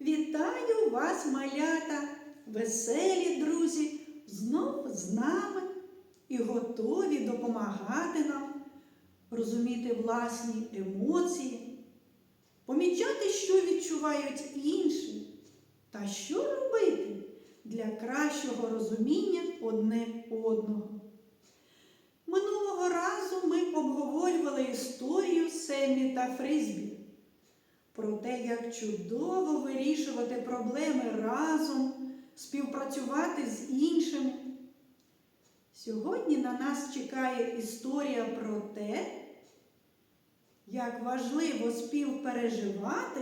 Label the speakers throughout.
Speaker 1: Вітаю вас, малята, веселі друзі, знов з нами і готові допомагати нам розуміти власні емоції, помічати, що відчувають інші, та що робити для кращого розуміння одне одного. Минулого разу ми обговорювали історію Семі та Фризбі про те, як чудово вирішувати проблеми разом, співпрацювати з іншими. Сьогодні на нас чекає історія про те, як важливо співпереживати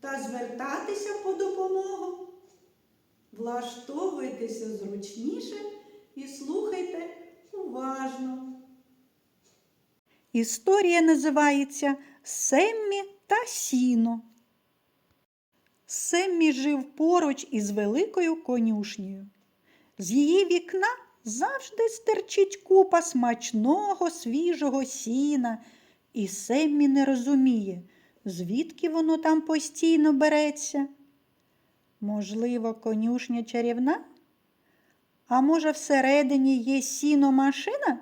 Speaker 1: та звертатися по допомогу. Влаштовуйтеся зручніше і слухайте уважно. Історія називається Семмі та сіно. Семмі жив поруч із великою конюшнею. З її вікна завжди стерчить купа смачного свіжого сіна, і Семмі не розуміє, звідки воно там постійно береться. Можливо, конюшня чарівна? А може, всередині є сіно-машина?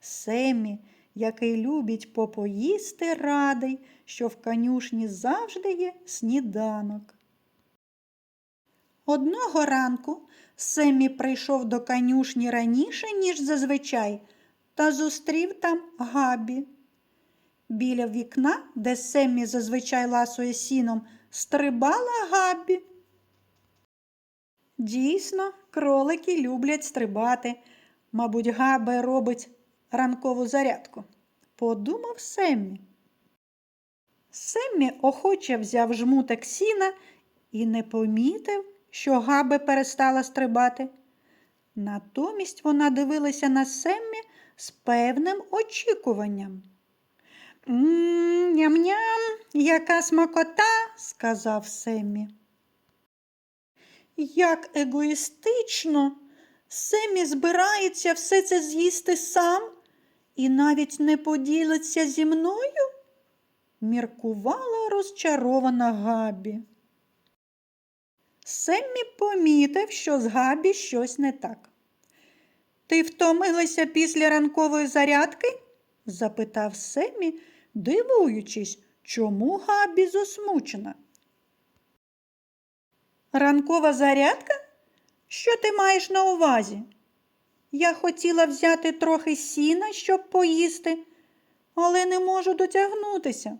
Speaker 1: Семмі, який любить попоїсти, радий, що в конюшні завжди є сніданок. Одного ранку Семмі прийшов до конюшні раніше, ніж зазвичай, та зустрів там Габі. Біля вікна, де Семмі зазвичай ласує сіном, стрибала Габі. Дійсно, кролики люблять стрибати. Мабуть, Габе робить ранкову зарядку, подумав Семмі. Семмі охоче взяв жмутик сіна і не помітив, що Габе перестала стрибати. Натомість вона дивилася на Семмі з певним очікуванням. Ням-ням, яка смакота, сказав Семмі. Як егоїстично, Семмі збирається все це з'їсти сам і навіть не поділиться зі мною? міркувала розчарована Габі. Семмі помітив, що з Габі щось не так. Ти втомилася після ранкової зарядки? запитав Семмі, дивуючись, чому Габі засмучена. Ранкова зарядка? Що ти маєш на увазі? Я хотіла взяти трохи сіна, щоб поїсти, але не можу дотягнутися,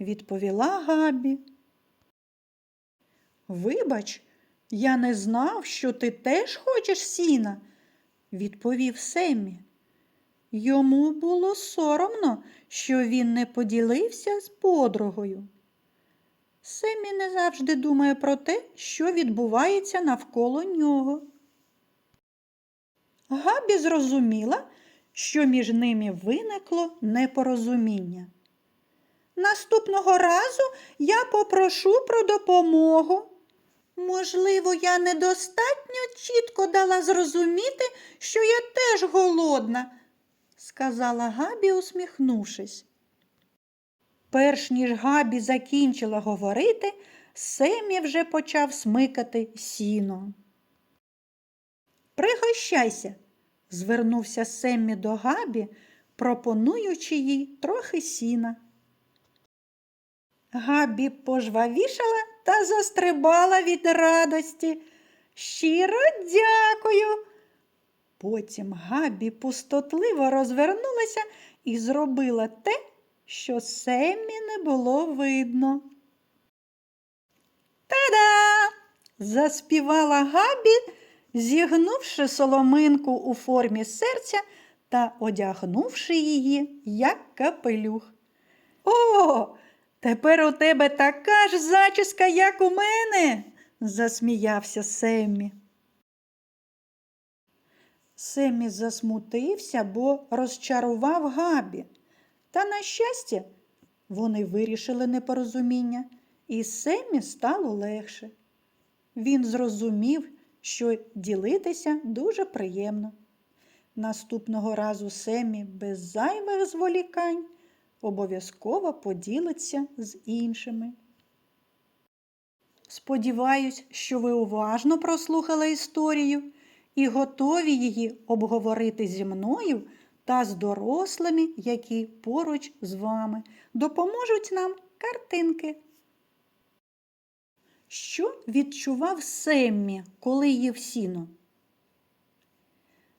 Speaker 1: відповіла Габі. Вибач, я не знав, що ти теж хочеш сіна, відповів Семмі. Йому було соромно, що він не поділився з подругою. Семмі не завжди думає про те, що відбувається навколо нього. Габі зрозуміла, що між ними виникло непорозуміння. Наступного разу я попрошу про допомогу. Можливо, я недостатньо чітко дала зрозуміти, що я теж голодна, сказала Габі, усміхнувшись. Перш ніж Габі закінчила говорити, Семі вже почав смикати сіно. Пригощайся, звернувся Семмі до Габі, пропонуючи їй трохи сіна. Габі пожвавішала та застрибала від радості. Щиро дякую. Потім Габі пустотливо розвернулася і зробила те, що Семмі не було видно. Та-да! заспівала Габі, зігнувши соломинку у формі серця та одягнувши її, як капелюх. О, тепер у тебе така ж зачіска, як у мене, засміявся Семмі. Семмі засмутився, бо розчарував Габі. Та, на щастя, вони вирішили непорозуміння, і Семмі стало легше. Він зрозумів, що ділитися дуже приємно. Наступного разу Семі без зайвих зволікань обов'язково поділиться з іншими. Сподіваюсь, що ви уважно прослухали історію і готові її обговорити зі мною та з дорослими, які поруч з вами допоможуть нам картинки. Що відчував Семмі, коли їв сіно?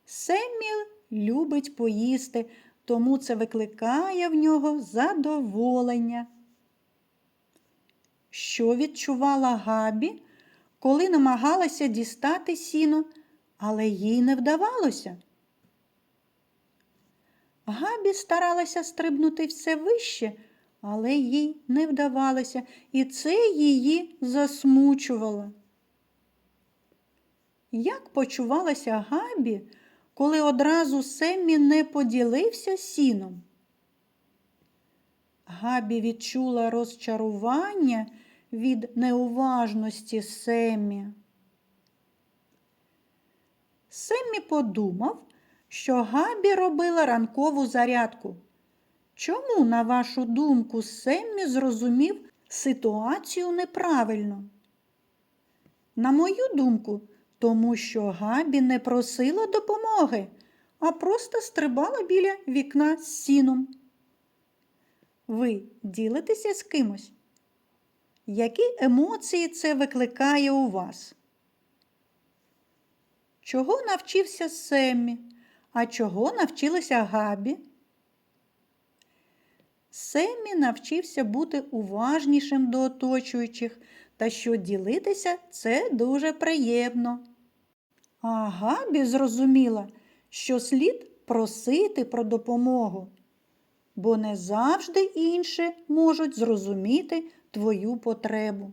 Speaker 1: Семмі любить поїсти, тому це викликає в нього задоволення. Що відчувала Габі, коли намагалася дістати сіно, але їй не вдавалося? Габі старалася стрибнути все вище, але їй не вдавалося, і це її засмучувало. Як почувалася Габі, коли одразу Семмі не поділився сіном? Габі відчула розчарування від неуважності Семмі. Семмі подумав, що Габі робила ранкову зарядку. Чому, на вашу думку, Семмі зрозумів ситуацію неправильно? На мою думку, тому що Габі не просила допомоги, а просто стрибала біля вікна з сіном. Ви ділитеся з кимось? Які емоції це викликає у вас? Чого навчився Семмі, а чого навчилася Габі? Семмі навчився бути уважнішим до оточуючих, та що ділитися це дуже приємно. А Габі зрозуміла, що слід просити про допомогу, бо не завжди інші можуть зрозуміти твою потребу.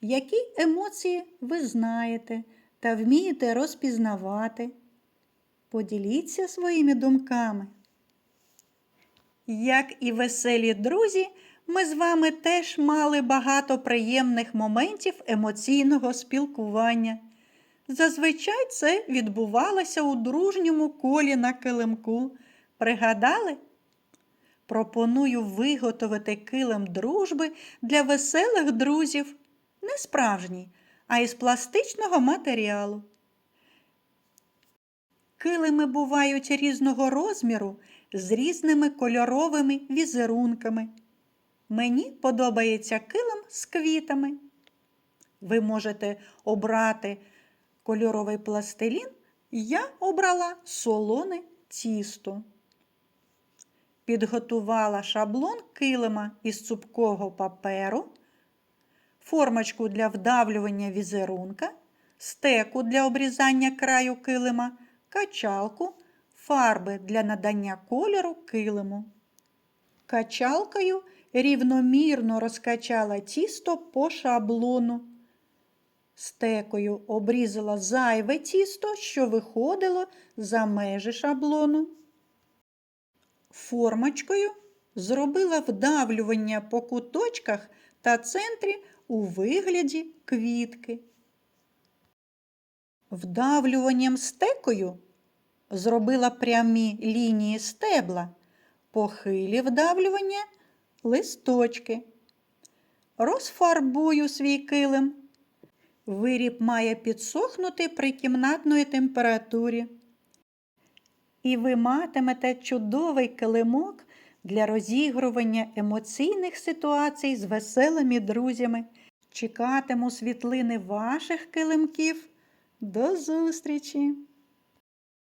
Speaker 1: Які емоції ви знаєте та вмієте розпізнавати? Поділіться своїми думками. Як і веселі друзі, ми з вами теж мали багато приємних моментів емоційного спілкування. Зазвичай це відбувалося у дружньому колі на килимку. Пригадали? Пропоную виготовити килим дружби для веселих друзів, не справжній, а із пластичного матеріалу. Килими бувають різного розміру з різними кольоровими візерунками. Мені подобається килим з квітами. Ви можете обрати кольоровий пластилін, я обрала солоне тісто. Підготувала шаблон килима із цупкого паперу, формочку для вдавлювання візерунка, стеку для обрізання краю килима, качалку, фарби для надання кольору килиму. Качалкою рівномірно розкачала тісто по шаблону. Стекою обрізала зайве тісто, що виходило за межі шаблону. Формочкою зробила вдавлювання по куточках та центрі у вигляді квітки. Вдавлюванням стекою зробила прямі лінії стебла, похилі вдавлювання листочки. Розфарбую свій килим. Виріб має підсохнути при кімнатної температурі. І ви матимете чудовий килимок для розігрування емоційних ситуацій з веселими друзями. Чекатиму світлини ваших килимків. До зустрічі!